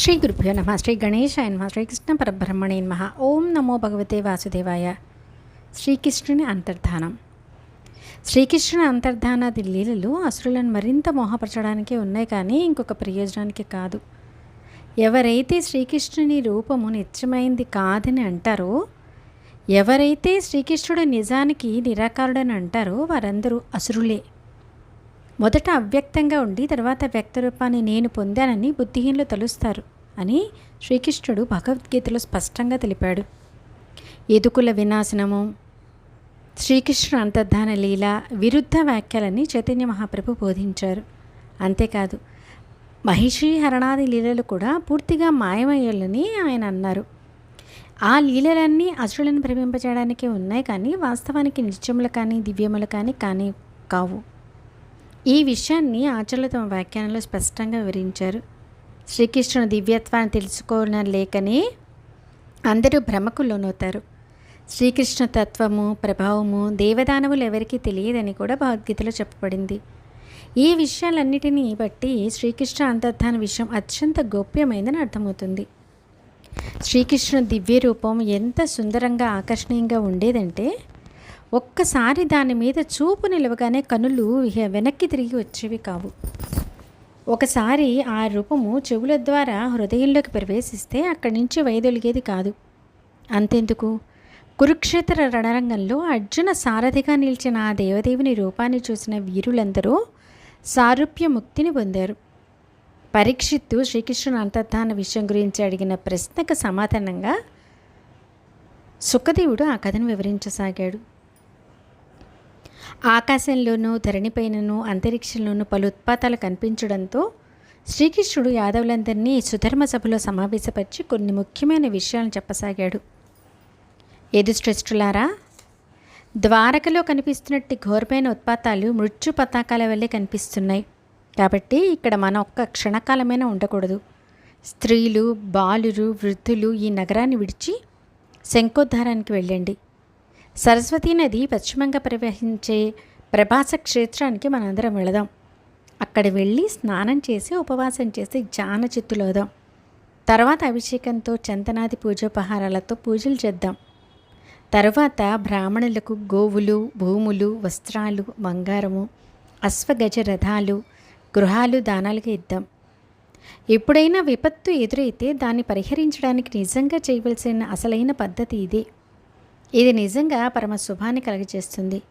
శ్రీ గురుభ్యో నమ శ్రీ గణేశాయ నమ శ్రీకృష్ణ పరబ్రహ్మణే నమ ఓం నమో భగవతే వాసుదేవాయ శ్రీకృష్ణుని అంతర్ధానం శ్రీకృష్ణుని అంతర్ధానాది లీలలు అసురులను మరింత మోహపరచడానికే ఉన్నాయి కానీ ఇంకొక ప్రయోజనానికి కాదు. ఎవరైతే శ్రీకృష్ణుని రూపము నిత్యమైంది కాదని అంటారో ఎవరైతే శ్రీకృష్ణుడు నిజానికి నిరాకారుడని అంటారో వారందరూ అసురులే. మొదట అవ్యక్తంగా ఉండి తర్వాత వ్యక్త రూపాన్ని నేను పొందానని బుద్ధిహీనులు తలుస్తారు అని శ్రీకృష్ణుడు భగవద్గీతలో స్పష్టంగా తెలిపాడు. ఎదుకుల వినాశనము శ్రీకృష్ణుడు అంతర్ధాన లీల విరుద్ధ వ్యాఖ్యలని చైతన్య మహాప్రభు బోధించారు. అంతేకాదు మహిషి హరణాది లీలలు కూడా పూర్తిగా మాయమయ్యాలని ఆయన అన్నారు. ఆ లీలలన్నీ అసురులను భ్రమింపజేయడానికే ఉన్నాయి కానీ వాస్తవానికి నిత్యములు కానీ దివ్యములు కానీ కానీ కావు. ఈ విషయాన్ని ఆచార్యులు తమ వ్యాఖ్యానంలో స్పష్టంగా వివరించారు. శ్రీకృష్ణుని దివ్యత్వాన్ని తెలుసుకోవడం లేకనే అందరూ భ్రమకు లోనవుతారు. శ్రీకృష్ణ తత్వము ప్రభావము దేవదానవులు ఎవరికీ తెలియదని కూడా భగవద్గీతలో చెప్పబడింది. ఈ విషయాలన్నిటినీ బట్టి శ్రీకృష్ణ అంతర్ధాన విషయం అత్యంత గోప్యమైందని అర్థమవుతుంది. శ్రీకృష్ణ దివ్య రూపం ఎంత సుందరంగా ఆకర్షణీయంగా ఉండేదంటే ఒక్కసారి దాని మీద చూపు నిలవగానే కనులు వెనక్కి తిరిగి వచ్చేవి కావు. ఒకసారి ఆ రూపము చెవుల ద్వారా హృదయంలోకి ప్రవేశిస్తే అక్కడి నుంచి వైదొలిగేది కాదు. అంతెందుకు? కురుక్షేత్ర రణరంగంలో అర్జున సారథిగా నిలిచిన ఆ దేవదేవుని రూపాన్ని చూసిన వీరులందరూ సారూప్య ముక్తిని పొందారు. పరీక్షిత్తు శ్రీకృష్ణుని అంతర్ధాన విషయం గురించి అడిగిన ప్రశ్నకు సమాధానంగా సుఖదేవుడు ఆ కథను వివరించసాగాడు. ఆకాశంలోనూ ధరణిపైనను అంతరిక్షంలోనూ పలు ఉత్పాతాలు కనిపించడంతో శ్రీకృష్ణుడు యాదవులందరినీ సుధర్మ సభలో సమావేశపరిచి కొన్ని ముఖ్యమైన విషయాలను చెప్పసాగాడు. ఎదుశ్రేష్ఠులారా ద్వారకలో కనిపిస్తున్నట్టు ఘోరమైన ఉత్పాతాలు మృత్యు పతాకాల వల్లే కనిపిస్తున్నాయి. కాబట్టి ఇక్కడ మన ఒక్క క్షణకాలమైనా ఉండకూడదు. స్త్రీలు బాలురు వృద్ధులు ఈ నగరాన్ని విడిచి శంకోద్ధారానికి వెళ్ళండి. సరస్వతీ నది పశ్చిమంగా ప్రవహించే ప్రభాస క్షేత్రానికి మనందరం వెళదాం. అక్కడ వెళ్ళి స్నానం చేసి ఉపవాసం చేసి జాన చిత్తులోదాం తర్వాత అభిషేకంతో చందనాది పూజోపహారాలతో పూజలు చేద్దాం. తర్వాత బ్రాహ్మణులకు గోవులు భూములు వస్త్రాలు బంగారము అశ్వగజ రథాలు గృహాలు దానాలుగా ఇద్దాం. ఎప్పుడైనా విపత్తు ఎదురైతే దాన్ని పరిహరించడానికి నిజంగా చేయవలసిన అసలైన పద్ధతి ఇదే. ఇది నిజంగా పరమ శుభాన్ని కలుగజేస్తుంది.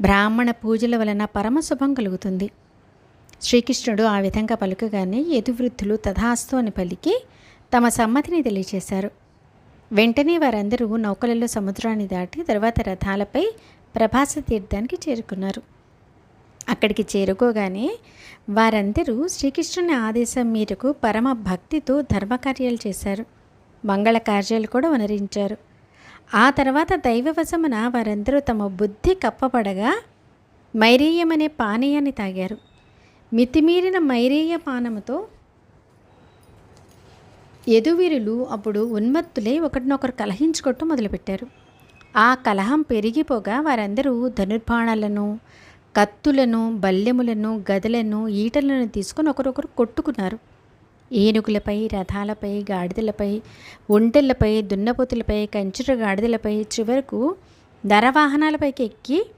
బ్రాహ్మణ పూజల వలన పరమ శుభం కలుగుతుంది. శ్రీకృష్ణుడు ఆ విధంగా పలుకగానే యదువృద్ధులు తథాస్తు అని పలికి తమ సమ్మతిని తెలియచేశారు. వెంటనే వారందరూ నౌకలలో సముద్రాన్ని దాటి తర్వాత రథాలపై ప్రభాస తీర్థానికి చేరుకున్నారు. అక్కడికి చేరుకోగానే వారందరూ శ్రీకృష్ణుని ఆదేశం మేరకు పరమ భక్తితో ధర్మకార్యాలు చేశారు. మంగళ కార్యాలు కూడా వనరించారు. ఆ తర్వాత దైవవశమున వారందరూ తమ బుద్ధి కప్పబడగా మైరేయం అనే పానీయాన్ని తాగారు. మితిమీరిన మైరేయ పానముతో ఎదువీరులు అప్పుడు ఉన్మత్తులై ఒకరినొకరు కలహించుకోవటం మొదలుపెట్టారు. ఆ కలహం పెరిగిపోగా వారందరూ ధనుర్బాణాలను కత్తులను బల్లెములను గదలను ఈటలను తీసుకొని ఒకరొకరు కొట్టుకున్నారు. ఏనుగులపై రథాలపై గాడిదలపై ఒంటెలపై దున్నపోతులపై కంచుర గాడిదలపై చివరకు నరవాహనాలపైకి ఎక్కి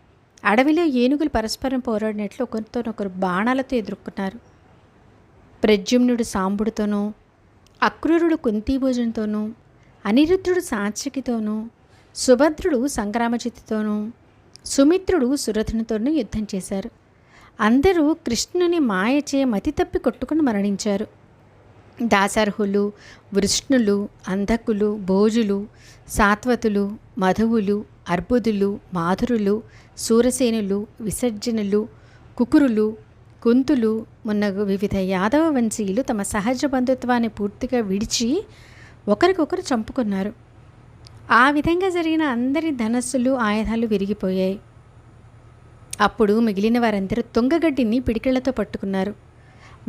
అడవిలో ఏనుగులు పరస్పరం పోరాడినట్లు ఒకరితోనొకరు బాణాలతో ఎదుర్కొన్నారు. ప్రద్యుమ్నుడు సాంబుడితోనూ అక్రూరుడు కుంతీభోజంతోనూ అనిరుద్ధుడు సాత్వికితోనూ సుభద్రుడు సంగ్రామజిత్తుతోనూ సుమిత్రుడు సురథునితోనూ యుద్ధం చేశారు. అందరూ కృష్ణుని మాయచే మతి తప్పి కొట్టుకుని మరణించారు. దాసర్హులు వృష్ణులు అంధకులు భోజులు సాత్వతులు మధువులు అర్బుదులు మాధురులు సూరసేనులు విసర్జనులు కుకురులు కుంతులు మున్నగు వివిధ యాదవ వంశీయులు తమ సహజ బంధుత్వాన్ని పూర్తిగా విడిచి ఒకరికొకరు చంపుకున్నారు. ఆ విధంగా జరిగిన అందరి ధనస్సులు ఆయుధాలు విరిగిపోయాయి. అప్పుడు మిగిలిన వారందరూ తుంగగడ్డిని పిడికిళ్ళతో పట్టుకున్నారు.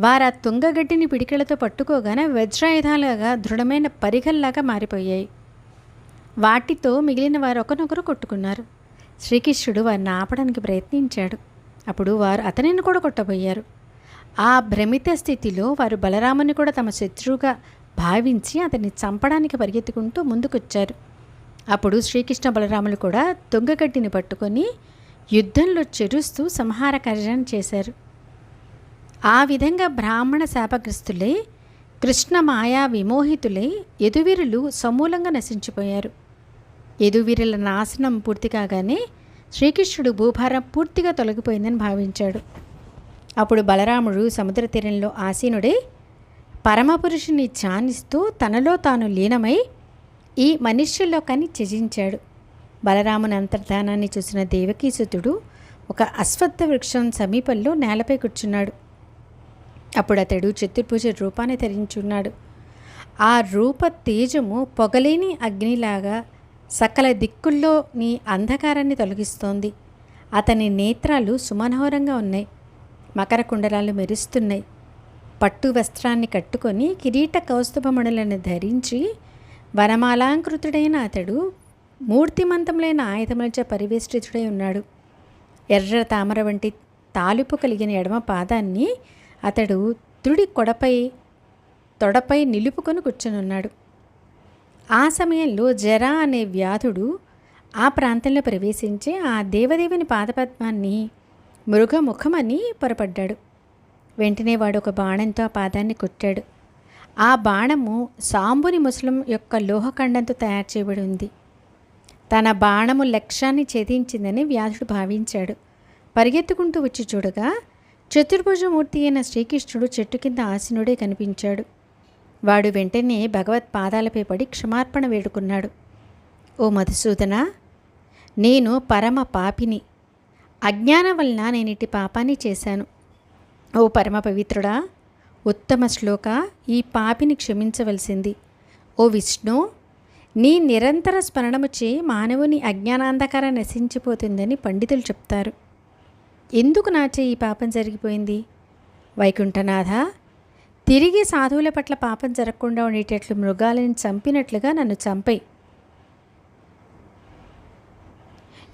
వారు ఆ తుంగగడ్డిని పిడికిళ్ళతో పట్టుకోగానే వజ్రాయుధాలుగా దృఢమైన పరిగల్లాగా మారిపోయాయి. వాటితో మిగిలిన వారు ఒకనొకరు కొట్టుకున్నారు. శ్రీకృష్ణుడు వారిని ఆపడానికి ప్రయత్నించాడు. అప్పుడు వారు అతనిని కూడా కొట్టబోయారు. ఆ భ్రమిత స్థితిలో వారు బలరాముని కూడా తమ శత్రువుగా భావించి అతన్ని చంపడానికి పరిగెత్తుకుంటూ ముందుకొచ్చారు. అప్పుడు శ్రీకృష్ణ బలరాములు కూడా దొంగగడ్డిని పట్టుకొని యుద్ధంలో చెరుస్తూ సంహార కార్యాన్ని చేశారు. ఆ విధంగా బ్రాహ్మణ శాపగ్రస్తులై కృష్ణ మాయా విమోహితులై యదువీరులు సమూలంగా నశించిపోయారు. యదువీరుల నాశనం పూర్తి కాగానే శ్రీకృష్ణుడు భూభారం పూర్తిగా తొలగిపోయిందని భావించాడు. అప్పుడు బలరాముడు సముద్ర తీరంలో ఆసీనుడై పరమపురుషుని ధ్యానిస్తూ తనలో తాను లీనమై ఈ మనుష్యలోకాన్ని త్యజించాడు. బలరాముని అంతర్ధానాన్ని చూసిన దేవకీసుతుడు ఒక అశ్వత్థ వృక్షం సమీపంలో నేలపై కూర్చున్నాడు. అప్పుడు అతడు చతుర్భుజ రూపాన్ని ధరించున్నాడు. ఆ రూప తేజము పొగలేని అగ్నిలాగా సకల దిక్కుల్లో నీ అంధకారాన్ని తొలగిస్తోంది. అతని నేత్రాలు సుమనోహరంగా ఉన్నాయి. మకర కుండలాలు మెరుస్తున్నాయి. పట్టు వస్త్రాన్ని కట్టుకొని కిరీట కౌస్తుభమణులను ధరించి వనమాలాంకృతుడైన అతడు మూర్తిమంతములైన ఆయుధములచే పరివేష్టితుడై ఉన్నాడు. ఎర్ర తామర వంటి తాలుపు కలిగిన ఎడమ పాదాన్ని అతడు త్రుడి కొడపై తొడపై నిలుపుకొని కూర్చొనున్నాడు. ఆ సమయంలో జరా అనే వ్యాధుడు ఆ ప్రాంతంలో ప్రవేశించి ఆ దేవదేవుని పాదపద్మాన్ని మృగముఖమని పొరపడ్డాడు. వెంటనే వాడు ఒక బాణంతో ఆ పాదాన్ని కొట్టాడు. ఆ బాణము సాంబుని ముసలం యొక్క లోహఖండంతో తయారు చేయబడి ఉంది. తన బాణము లక్ష్యాన్ని ఛేదించిందని వ్యాధుడు భావించాడు. పరిగెత్తుకుంటూ వచ్చి చూడగా చతుర్భుజమూర్తి అయిన శ్రీకృష్ణుడు చెట్టు కింద ఆసీనుడే కనిపించాడు. వాడు వెంటనే భగవత్ పాదాలపై పడి క్షమార్పణ వేడుకున్నాడు. ఓ మధుసూదన నేను పరమ పాపిని. అజ్ఞానం వలన నేను ఇటు పాపాన్ని చేశాను. ఓ పరమ పవిత్రుడా ఉత్తమ శ్లోక ఈ పాపిని క్షమించవలసింది. ఓ విష్ణు నీ నిరంతర స్మరణముచే మానవుని అజ్ఞానాంధకారం నశించిపోతుందని పండితులు చెప్తారు. ఎందుకు నాచే ఈ పాపం జరిగిపోయింది? వైకుంఠనాథ తిరిగి సాధువుల పట్ల పాపం జరగకుండా ఉండేటట్లు మృగాలను చంపినట్లుగా నన్ను చంపై.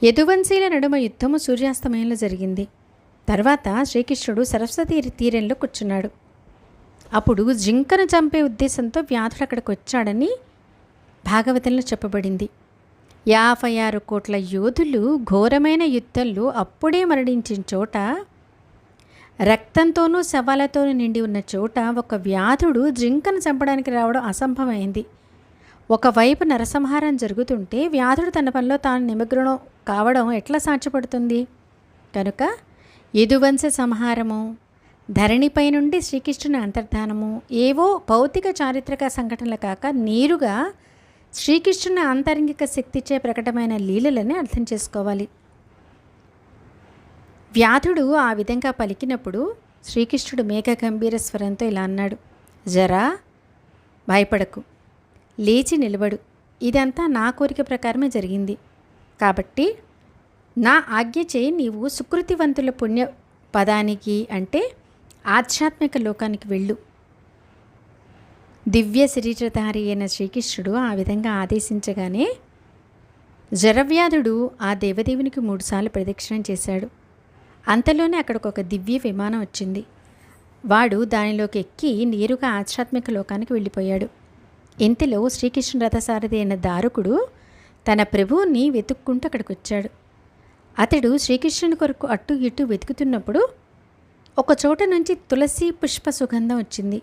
యదువంశీల నడుమ యుద్ధము సూర్యాస్తమయంలో జరిగింది. తర్వాత శ్రీకృష్ణుడు సరస్వతి తీరంలో కూర్చున్నాడు. అప్పుడు జింకను చంపే ఉద్దేశంతో వ్యాధుడు అక్కడికి వచ్చాడని భాగవతంలో చెప్పబడింది. యాభై ఆరు కోట్ల యోధులు ఘోరమైన యుద్ధంలో అప్పుడే మరణించిన చోట రక్తంతోనూ శవాలతోనూ నిండి ఉన్న చోట ఒక వ్యాధుడు జింకను చంపడానికి రావడం అసంభవమైంది. ఒకవైపు నరసంహారం జరుగుతుంటే వ్యాధుడు తన పనిలో తాను నిమగ్నం కావడం ఎట్లా సాధ్యపడుతుంది? కనుక యదువంశ సంహారము ధరణిపై నుండి శ్రీకృష్ణుని అంతర్ధానము ఏవో భౌతిక చారిత్రక సంఘటనలు కాక నేరుగా శ్రీకృష్ణుని ఆంతరంగిక శక్తిచే ప్రకటమైన లీలలని అర్థం చేసుకోవాలి. వ్యాధుడు ఆ విధంగా పలికినప్పుడు శ్రీకృష్ణుడు మేఘ గంభీర స్వరంతో ఇలా అన్నాడు జరా భయపడకు లేచి నిలబడు. ఇదంతా నా కోరిక ప్రకారమే జరిగింది. కాబట్టి నా ఆజ్ఞ చేయి నీవు సుకృతివంతుల పుణ్య పదానికి అంటే ఆధ్యాత్మిక లోకానికి వెళ్ళు. దివ్య శరీరధారి అయిన శ్రీకృష్ణుడు ఆ విధంగా ఆదేశించగానే జరవ్యాధుడు ఆ దేవదేవునికి మూడుసార్లు ప్రదక్షిణం చేశాడు. అంతలోనే అక్కడికి ఒక దివ్య విమానం వచ్చింది. వాడు దానిలోకి ఎక్కి నేరుగా ఆధ్యాత్మిక లోకానికి వెళ్ళిపోయాడు. ఇంతలో శ్రీకృష్ణ రథసారథి అయిన దారుకుడు తన ప్రభువుని వెతుక్కుంటూ అక్కడికి వచ్చాడు అతడు శ్రీకృష్ణుని కొరకు అటు ఇటు వెతుకుతున్నప్పుడు ఒక చోట నుంచి తులసి పుష్ప సుగంధం వచ్చింది.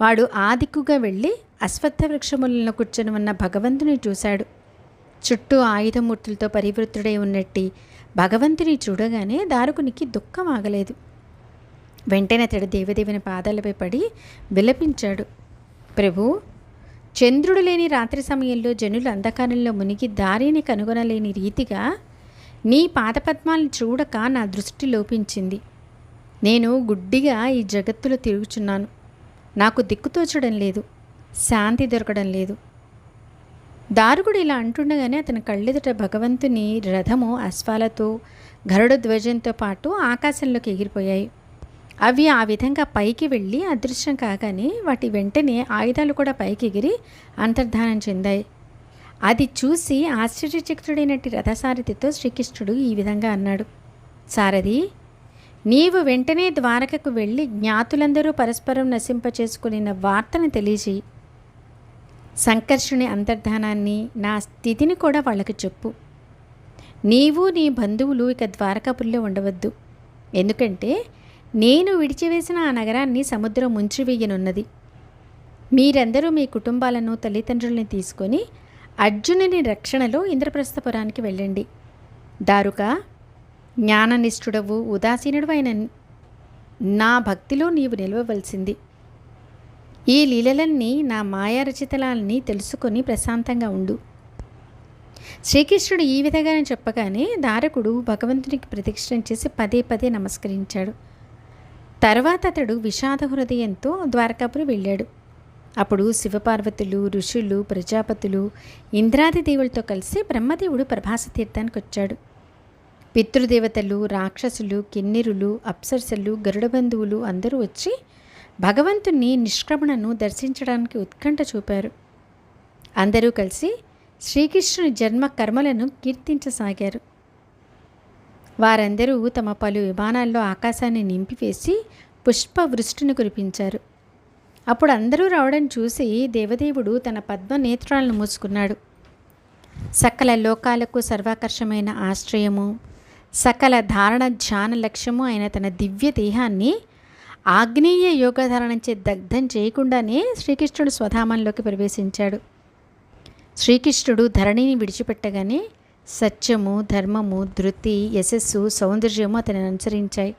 వాడు ఆ దిక్కుగా వెళ్ళి అశ్వత్థ వృక్షములను కూర్చొని ఉన్న భగవంతుని చూశాడు. చుట్టూ ఆయుధమూర్తులతో పరివృత్తుడై ఉన్నట్టి భగవంతుని చూడగానే దారుకునికి దుఃఖం ఆగలేదు. వెంటనే అతడు దేవదేవుని పాదాలపై పడి విలపించాడు. ప్రభు చంద్రుడు లేని రాత్రి సమయంలో జనులు అంధకారంలో మునిగి దారిని కనుగొనలేని రీతిగా నీ పాదపద్మాలను చూడక నా దృష్టి లోపించింది. నేను గుడ్డిగా ఈ జగత్తులో తిరుగుచున్నాను. నాకు దిక్కుతోచడం లేదు శాంతి దొరకడం లేదు. దారుగుడు ఇలా అంటుండగానే అతని కళ్ళెదుట భగవంతుని రథము అశ్వాలతో గరుడ ధ్వజంతో పాటు ఆకాశంలోకి ఎగిరిపోయాయి. అవి ఆ విధంగా పైకి వెళ్ళి అదృశ్యం కాగానే వాటి వెంటనే ఆయుధాలు కూడా పైకి ఎగిరి అంతర్ధానం చెందాయి. అది చూసి ఆశ్చర్యచక్తుడైనట్టి రథసారథితో శ్రీకృష్ణుడు ఈ విధంగా అన్నాడు సారథి నీవు వెంటనే ద్వారకకు వెళ్ళి జ్ఞాతులందరూ పరస్పరం నశింపచేసుకునిన వార్తను తెలియజేయి. సంకర్షుని అంతర్ధానాన్ని నా స్థితిని కూడా వాళ్ళకి చెప్పు. నీవు నీ బంధువులు ఇక ద్వారకాపురిలో ఉండవద్దు. ఎందుకంటే నేను విడిచివేసిన ఆ నగరాన్ని సముద్రం ముంచివేయనున్నది. మీరందరూ మీ కుటుంబాలను తల్లిదండ్రుల్ని తీసుకొని అర్జునుని రక్షణలో ఇంద్రప్రస్థపురానికి వెళ్ళండి. దారుక జ్ఞాననిష్ఠుడవు ఉదాసీనుడు అయిన నా భక్తిలో నీవు నిలవవలసింది. ఈ లీలలన్నీ నా మాయారచితలాలని తెలుసుకొని ప్రశాంతంగా ఉండు. శ్రీకృష్ణుడు ఈ విధంగానే చెప్పగానే దారకుడు భగవంతునికి ప్రదక్షిణం చేసి పదే పదే నమస్కరించాడు. తర్వాత అతడు విషాద హృదయంతో ద్వారకాపురి వెళ్ళాడు. అప్పుడు శివపార్వతులు ఋషులు ప్రజాపతులు ఇంద్రాది దేవులతో కలిసి బ్రహ్మదేవుడు ప్రభాస తీర్థానికి వచ్చాడు పితృదేవతలు రాక్షసులు కిన్నెరులు అప్సరసలు గరుడ బంధువులు అందరూ వచ్చి భగవంతుని నిష్క్రమణను దర్శించడానికి ఉత్కంఠ చూపారు. అందరూ కలిసి శ్రీకృష్ణుని జన్మ కర్మలను కీర్తించసాగారు. వారందరూ తమ పలు విమానాల్లో ఆకాశాన్ని నింపివేసి పుష్పవృష్టిని కురిపించారు. అప్పుడు అందరూ రావడం చూసి దేవదేవుడు తన పద్మ నేత్రాలను మూసుకున్నాడు. సకల లోకాలకు సర్వాకర్షమైన ఆశ్రయము సకల ధారణ ధ్యాన లక్ష్యము అయిన తన దివ్య దేహాన్ని ఆగ్నేయ యోగధారణంచే దగ్ధం చేయకుండానే శ్రీకృష్ణుడు స్వధామంలోకి ప్రవేశించాడు. శ్రీకృష్ణుడు ధరణిని విడిచిపెట్టగానే సత్యము ధర్మము ధృతి యశస్సు సౌందర్యము అతని అనుసరించాయి.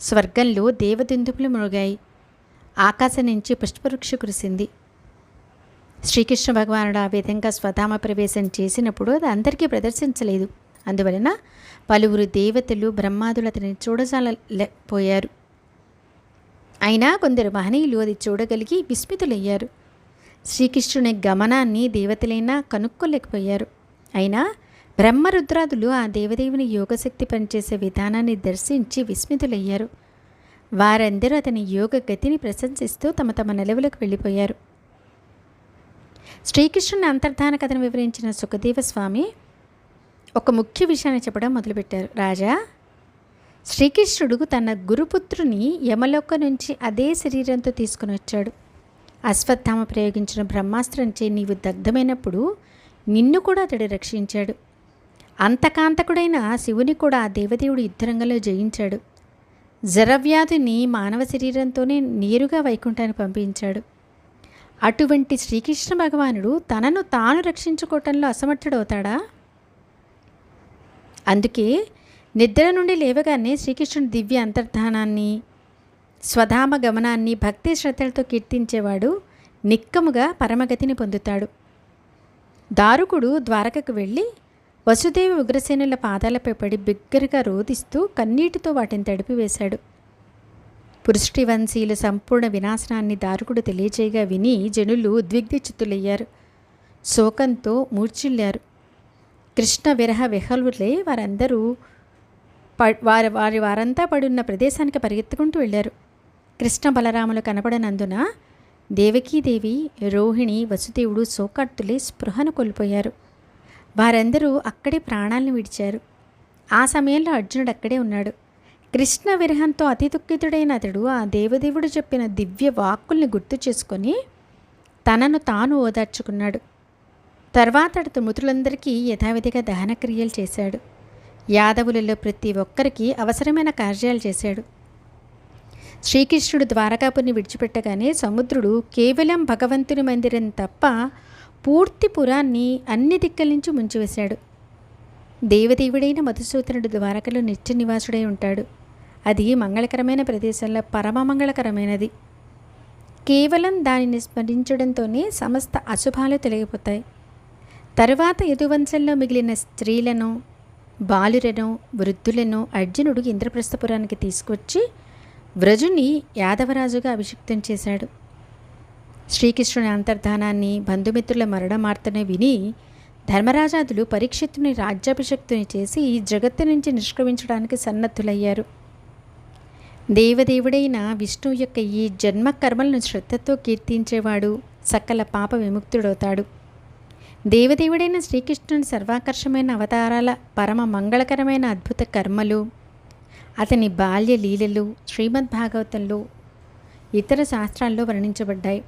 స్వర్గంలో దేవదిందుపులు మురుగాయి ఆకాశం నుంచి పుష్పవృక్ష కురిసింది. శ్రీకృష్ణ భగవానుడు ఆ విధంగా స్వధామ ప్రవేశం చేసినప్పుడు అది అందరికీ ప్రదర్శించలేదు. అందువలన పలువురు దేవతలు బ్రహ్మాదులు అతనిని చూడజాలపోయారు అయినా కొందరు మహనీయులు అది చూడగలిగి విస్మితులయ్యారు. శ్రీకృష్ణుని గమనాన్ని దేవతలైనా కనుక్కోలేకపోయారు. అయినా బ్రహ్మరుద్రాదులు ఆ దేవదేవుని యోగశక్తి పనిచేసే విధానాన్ని దర్శించి విస్మితులయ్యారు. వారందరూ అతని యోగ గతిని ప్రశంసిస్తూ తమ తమ నిలవులకు వెళ్ళిపోయారు. శ్రీకృష్ణుని అంతర్ధాన కథను వివరించిన సుఖదేవ స్వామి ఒక ముఖ్య విషయాన్ని చెప్పడం మొదలుపెట్టారు. రాజా శ్రీకృష్ణుడు తన గురుపుత్రుని యమలోక నుంచి అదే శరీరంతో తీసుకుని వచ్చాడు. అశ్వత్థామ ప్రయోగించిన బ్రహ్మాస్త్రంచే నీవు దగ్ధమైనప్పుడు నిన్ను కూడా అతడు రక్షించాడు. అంతకాంతకుడైన శివుని కూడా ఆ దేవదేవుడు యుద్ధరంగంలో జయించాడు. జరవ్యాధిని మానవ శరీరంతోనే నేరుగా వైకుంఠాన్ని పంపించాడు. అటువంటి శ్రీకృష్ణ భగవానుడు తనను తాను రక్షించుకోవటంలో అసమర్థుడవుతాడా? అందుకే నిద్ర నుండి లేవగానే శ్రీకృష్ణుడు దివ్య అంతర్ధానాన్ని స్వధామ గమనాన్ని భక్తి శ్రద్ధలతో కీర్తించేవాడు నిక్కముగా పరమగతిని పొందుతాడు. దారుకుడు ద్వారకకు వెళ్ళి వసుదేవి ఉగ్రసేనుల పాదాలపై పడి బిగ్గరగా రోధిస్తూ కన్నీటితో వాటిని తడిపివేశాడు పురుష్టివంశీల సంపూర్ణ వినాశనాన్ని దారుకుడు తెలియచేయగా విని జనులు ఉద్విగ్నచిత్తులయ్యారు. శోకంతో మూర్చిల్లారు కృష్ణ విరహ విహలులే వారందరూ వారి వారి వారంతా పడున్న ప్రదేశానికి పరిగెత్తుకుంటూ వెళ్ళారు. కృష్ణ బలరాములు కనపడనందున దేవకీదేవి రోహిణి వసుదేవుడు సోకర్తులే స్పృహను కోల్పోయారు. వారందరూ అక్కడే ప్రాణాలను విడిచారు. ఆ సమయంలో అర్జునుడు అక్కడే ఉన్నాడు. కృష్ణ విరహంతో అతి దుఃఖితుడైన అతడు ఆ దేవదేవుడు చెప్పిన దివ్య వాక్కుల్ని గుర్తు చేసుకొని తనను తాను ఓదార్చుకున్నాడు. తర్వాత అతడు మృతులందరికీ యథావిధిగా దహనక్రియలు చేశాడు. యాదవులలో ప్రతి ఒక్కరికి అవసరమైన కార్యాలు చేశాడు. శ్రీకృష్ణుడు ద్వారకాపుని విడిచిపెట్టగానే సముద్రుడు కేవలం భగవంతుని మందిరం తప్ప పూర్తి పురాన్ని అన్ని దిక్కల నుంచి ముంచివేశాడు. దేవదేవుడైన మధుసూదనుడు ద్వారకలో నిత్య నివాసుడై ఉంటాడు. అది మంగళకరమైన ప్రదేశంలో పరమ మంగళకరమైనది కేవలం దానిని స్మరించడంతోనే సమస్త అశుభాలు తొలగిపోతాయి. తరువాత యదువంశంలో మిగిలిన స్త్రీలను బాలురను వృద్ధులను అర్జునుడు ఇంద్రప్రస్థపురానికి తీసుకొచ్చి వ్రజుని యాదవరాజుగా అభిషిక్తం చేశాడు. శ్రీకృష్ణుని అంతర్ధానాన్ని బంధుమిత్రుల మరణమార్తనే విని ధర్మరాజాదులు పరీక్షిత్తుని రాజ్యాభిషక్తుని చేసి ఈ జగత్తు నుంచి నిష్క్రమించడానికి సన్నద్ధులయ్యారు. దేవదేవుడైన విష్ణువు యొక్క ఈ జన్మ కర్మలను శ్రద్ధతో కీర్తించేవాడు సకల పాప విముక్తుడవుతాడు. దేవదేవుడైన శ్రీకృష్ణుని సర్వాకర్షమైన అవతారాల పరమ మంగళకరమైన అద్భుత కర్మలు అతని బాల్య లీలలు శ్రీమద్ భాగవతంలో ఇతర శాస్త్రాల్లో వర్ణించబడ్డాయి.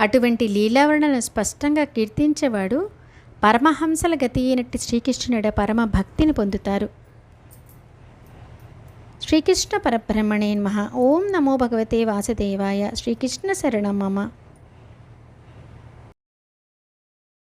అటువంటి లీలావర్ణను స్పష్టంగా కీర్తించేవాడు పరమహంసల గతి అయినట్టు శ్రీకృష్ణుడ పరమ భక్తిని పొందుతారు. శ్రీకృష్ణ పరబ్రహ్మణే మహా ఓం నమో భగవతే వాసుదేవాయ. శ్రీకృష్ణ శరణం మమ.